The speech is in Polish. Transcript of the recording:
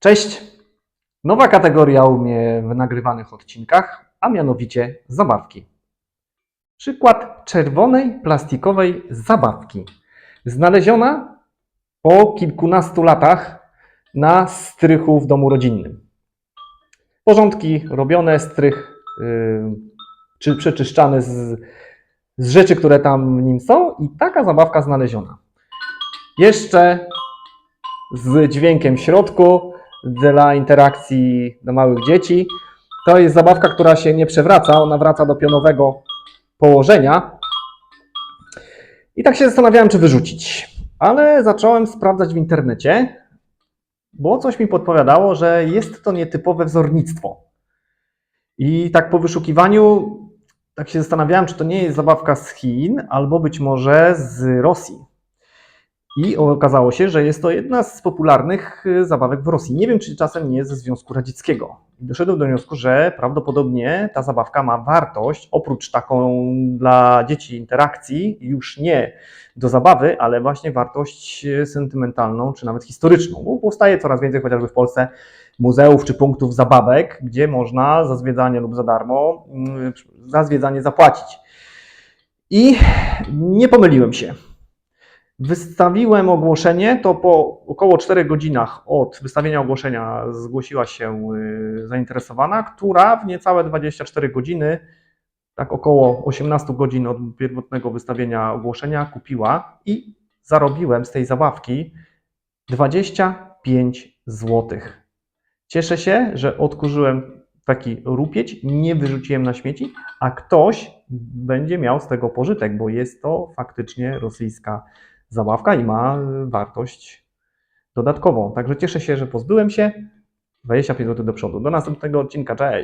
Cześć! Nowa kategoria u mnie w nagrywanych odcinkach, a mianowicie zabawki. Przykład czerwonej plastikowej zabawki. Znaleziona po kilkunastu latach na strychu w domu rodzinnym. Porządki robione, strych yy, czy przeczyszczany z, z rzeczy, które tam nim są i taka zabawka znaleziona. Jeszcze z dźwiękiem w środku dla interakcji dla małych dzieci. To jest zabawka, która się nie przewraca, ona wraca do pionowego położenia. I tak się zastanawiałem, czy wyrzucić. Ale zacząłem sprawdzać w internecie, bo coś mi podpowiadało, że jest to nietypowe wzornictwo. I tak po wyszukiwaniu, tak się zastanawiałem, czy to nie jest zabawka z Chin, albo być może z Rosji. I okazało się, że jest to jedna z popularnych y, zabawek w Rosji. Nie wiem, czy czasem nie jest ze Związku Radzieckiego. Doszedłem do wniosku, że prawdopodobnie ta zabawka ma wartość, oprócz taką dla dzieci interakcji, już nie do zabawy, ale właśnie wartość y, sentymentalną, czy nawet historyczną. Bo powstaje coraz więcej, chociażby w Polsce, muzeów czy punktów zabawek, gdzie można za zwiedzanie lub za darmo, y, za zwiedzanie zapłacić. I nie pomyliłem się. Wystawiłem ogłoszenie, to po około 4 godzinach od wystawienia ogłoszenia zgłosiła się y, zainteresowana, która w niecałe 24 godziny, tak około 18 godzin od pierwotnego wystawienia ogłoszenia, kupiła i zarobiłem z tej zabawki 25 zł. Cieszę się, że odkurzyłem taki rupieć, nie wyrzuciłem na śmieci, a ktoś będzie miał z tego pożytek, bo jest to faktycznie rosyjska zabawka i ma y, wartość dodatkową. Także cieszę się, że pozbyłem się. 25 zł do przodu. Do następnego odcinka. Cześć!